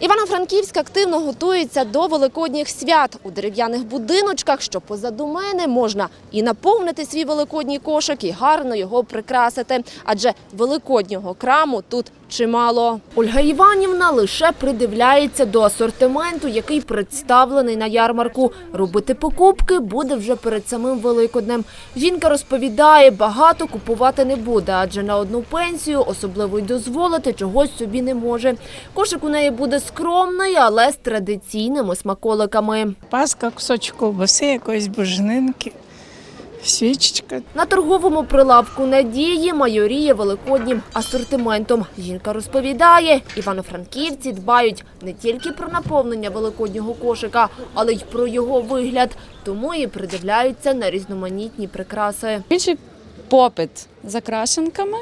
Івано-Франківськ активно готується до великодніх свят. У дерев'яних будиночках, що позаду мене, можна і наповнити свій великодній кошик, і гарно його прикрасити. Адже великоднього краму тут чимало. Ольга Іванівна лише придивляється до асортименту, який представлений на ярмарку. Робити покупки буде вже перед самим Великоднем. Жінка розповідає, багато купувати не буде, адже на одну пенсію особливо й дозволити чогось собі не може. Кошик у неї буде скромний, але з традиційними смаколиками. Паска, кусочок ковбаси, якоїсь буженинки, свічечка. На торговому прилавку Надії майоріє великоднім асортиментом. Жінка розповідає, івано-франківці дбають не тільки про наповнення великоднього кошика, але й про його вигляд. Тому і придивляються на різноманітні прикраси. Більший попит за крашенками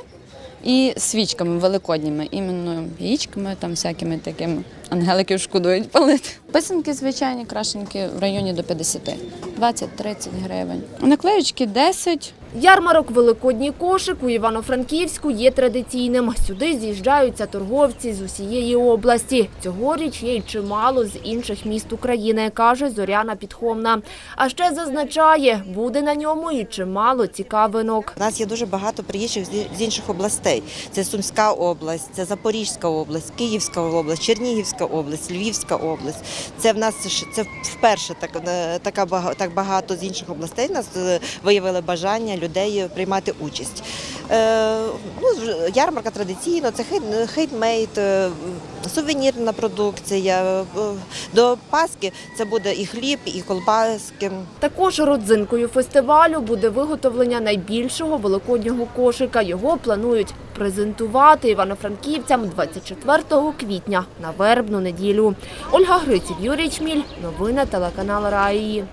і свічками великодніми, іменно яєчками, там всякими такими. Ангеликів шкодують палити. Писанки звичайні, крашенки в районі до 50, 20-30 гривень. Наклеючки 10. Ярмарок Великодній кошик у Івано-Франківську є традиційним. Сюди з'їжджаються торговці з усієї області. Цьогоріч є й чимало з інших міст України, каже Зоряна Підхомна. А ще зазначає, буде на ньому і чимало цікавинок. У нас є дуже багато приїжджих з інших областей. Це Сумська область, це Запорізька область, Київська область, Чернігівська область, Львівська область. Це в нас це вперше так, е, така так багато з інших областей нас е, виявили бажання людей приймати участь. Е, ну, ярмарка традиційно, це хейт- хейтмейд, е, сувенірна продукція. Е, До Пасхи це буде і хліб, і колбаски. Також родзинкою фестивалю буде виготовлення найбільшого великоднього кошика. Його планують презентувати івано-франківцям 24 квітня на вербну неділю. Ольга Гриців, Юрій Чміль. Новини телеканал Раї.